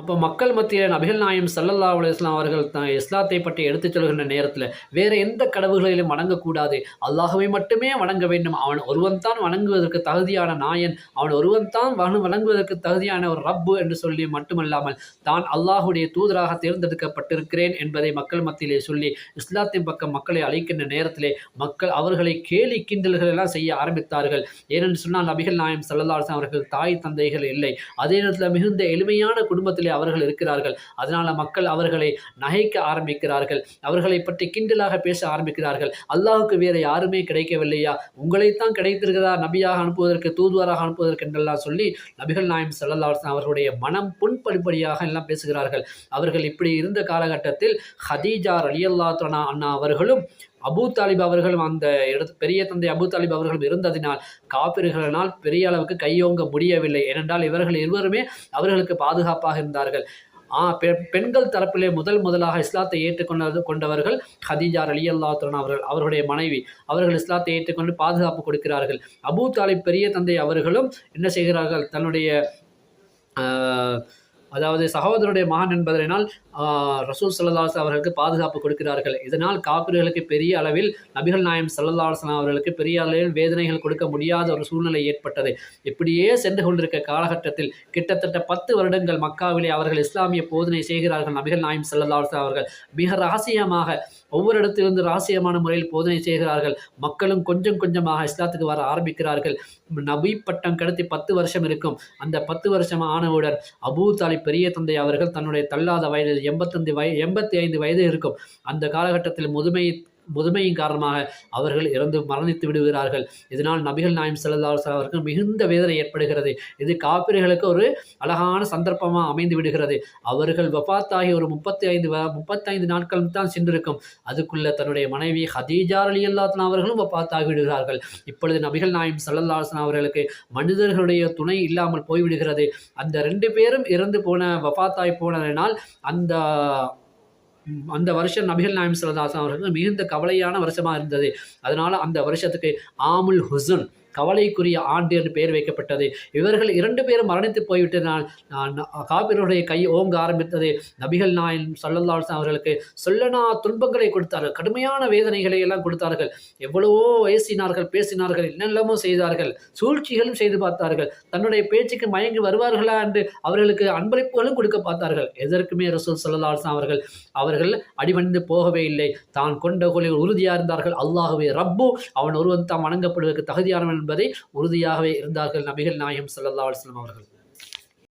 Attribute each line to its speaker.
Speaker 1: அப்போ மக்கள் மத்தியில் நபிகள் நாயம் சல்லல்லா அலுவலாம் அவர்கள் தான் இஸ்லாத்தை பற்றி எடுத்துச் சொல்கின்ற நேரத்தில் வேறு எந்த கடவுள்களிலும் வணங்கக்கூடாது. அல்லாஹுவை மட்டுமே வணங்க வேண்டும். அவன் ஒருவன் தான் வணங்குவதற்கு தகுதியான நாயன். அவன் ஒருவன் தான் வணங்குவதற்கு தகுதியான ஒரு ரப்பு என்று சொல்லி மட்டுமல்லாமல் தான் அல்லாஹுடைய தூதராக தேர்ந்தெடுக்கப்பட்டிருக்கிறேன் என்பதை மக்கள் மத்தியிலே சொல்லி இஸ்லாத்தின் பக்கம் மக்களை அழைக்கின்ற நேரத்திலே மக்கள் அவர்களை கேலி கிண்டல்கள் எல்லாம் செய்ய ஆரம்பித்தார்கள். ஏனென்று சொன்னால் நபிகள் நாயம் சல்லல்லா அலுவலாம் அவர்கள் தாய் தந்தைகள் இல்லை. அதே நேரத்தில் மிகுந்த எளிமையான குடும்பத்தில் அவர்கள் இருக்கிறார்கள். அதனால் மக்கள் அவர்களை நகைக்க ஆரம்பிக்கிறார்கள். அவர்களை பற்றி கிண்டலாக பேச ஆரம்பிக்கிறார்கள். அல்லாஹுக்கு வேறு யாருமே கிடைக்கவில்லையா? உங்களைத்தான் கிடைத்திருக்கிறதா? நபியாக அனுப்புவதற்கு தூதுவராக அனுப்புவதற்கு என்றெல்லாம் சொல்லி நபிகள் நாயம் சல்லல்லா அவர்களுடைய மனம் புண்படிப்படியாக எல்லாம் பேசுகிறார்கள். அவர்கள் இப்படி இருந்த காலகட்டத்தில் ஹதீஜா ரலியல்லா அண்ணா அவர்களும் அபூ தாலிப் அவர்களும் அந்த இடத்து பெரிய தந்தை அபூ தாலிப் அவர்களும் இருந்ததினால் காப்பிர்களால் பெரிய அளவுக்கு கையோங்க முடியவில்லை. ஏனென்றால் இவர்கள் இருவருமே அவர்களுக்கு பாதுகாப்பாக இருந்தார்கள். ஆ பெ- பெண்கள் தரப்பிலே முதல் முதலாக இஸ்லாத்தை ஏற்றுக்கொண்டது கொண்டவர்கள் ஹதீஜா அலி அவர்கள் அவர்களுடைய மனைவி. அவர்கள் இஸ்லாத்தை ஏற்றுக்கொண்டு பாதுகாப்பு கொடுக்கிறார்கள். அபு தாலிப் பெரிய தந்தை அவர்களும் என்ன செய்கிறார்கள்? தன்னுடைய அதாவது சகோதரருடைய மகன் என்பதனால் ரசூல் சல்லாஸ் அவர்களுக்கு பாதுகாப்பு கொடுக்கிறார்கள். இதனால் காப்பிர்களுக்கு பெரிய அளவில் நபிகள் நாயம் சல்லல்லாசன் அவர்களுக்கு பெரிய அளவில் வேதனைகள் கொடுக்க முடியாத ஒரு சூழ்நிலை ஏற்பட்டது. இப்படியே சென்று கொண்டிருக்க காலகட்டத்தில் கிட்டத்தட்ட பத்து வருடங்கள் மக்காவிலே அவர்கள் இஸ்லாமிய போதனை செய்கிறார்கள் நபிகள் நாயம் சல்லல்லாசன் அவர்கள். மிக ரகசியமாக ஒவ்வொரு இடத்திலிருந்து ராசியமான முறையில் போதனை செய்கிறார்கள். மக்களும் கொஞ்சம் கொஞ்சமாக இஸ்லாத்துக்கு வர ஆரம்பிக்கிறார்கள். நபி பட்டம் கடத்தி பத்து வருஷம் இருக்கும். அந்த பத்து வருஷம் ஆனவுடன் அபூ தாலி பெரிய தந்தை அவர்கள் தன்னுடைய தள்ளாத வயதில் எண்பத்தஞ்சு வய எண்பத்தி ஐந்து வயது இருக்கும். அந்த காலகட்டத்தில் முதுமையை முதுமையின் காரணமாக அவர்கள் இறந்து மரணித்து விடுகிறார்கள். இதனால் நபிகள் நாயம் சல்லா அவருக்கு மிகுந்த வேதனை ஏற்படுகிறது. இது காப்பிரிகளுக்கு ஒரு அழகான சந்தர்ப்பமாக அமைந்து விடுகிறது. அவர்கள் வபாத்தாகி ஒரு முப்பத்தி ஐந்து முப்பத்தைந்து நாட்கள் தான் சென்றிருக்கும். அதுக்குள்ள தன்னுடைய மனைவி ஹதீஜா அலி அல்லாத்னா அவர்களும் வபாத்தாகி விடுகிறார்கள். இப்பொழுது நபிகள் நாயம் சல்லல்லாஸ்லாம் அவர்களுக்கு மனிதர்களுடைய துணை இல்லாமல் போய்விடுகிறது. அந்த ரெண்டு பேரும் இறந்து போன வபாத்தாய் போனதனால் அந்த அந்த வருஷம் நபிகள் நாயம் சல்லல்லாஹு அவர்களுக்கு மிகுந்த கவலையான வருஷமாக இருந்தது. அதனால் அந்த வருஷத்துக்கு ஆமுல் ஹுசன் கவலைக்குரிய ஆண்டு என்று பெயர் வைக்கப்பட்டது. இவர்கள் இரண்டு பேரும் மரணித்து போய்விட்டதால் நான் கை ஓங்க ஆரம்பித்தது. நபிகள் நாயன் சல்லல்லாஹு அவர்களுக்கு சொல்லனா துன்பங்களை கொடுத்தார்கள். கடுமையான வேதனைகளை எல்லாம் கொடுத்தார்கள். எவ்வளவோ வயசினார்கள் பேசினார்கள் என்னெல்லாமோ செய்தார்கள். சூழ்ச்சிகளும் செய்து பார்த்தார்கள். தன்னுடைய பேச்சுக்கு மயங்கி வருவார்களா என்று அவர்களுக்கு அன்பளிப்புகளும் கொடுக்க பார்த்தார்கள். எதற்குமே ரசூல் சல்லல்லாஹு அவர்கள் அவர்கள் அடிபணிந்து போகவே இல்லை. தான் கொண்ட கொள்கையில் உறுதியாக இருந்தார்கள். அல்லாகவே ரப்பு அவன் ஒருவன் தாம் வணங்கப்படுவதற்கு தகுதியானவன் என்பதை உறுதியாகவே இருந்தார்கள் நபிகள் நாயகம் சல்லா அலுவலம் அவர்கள்.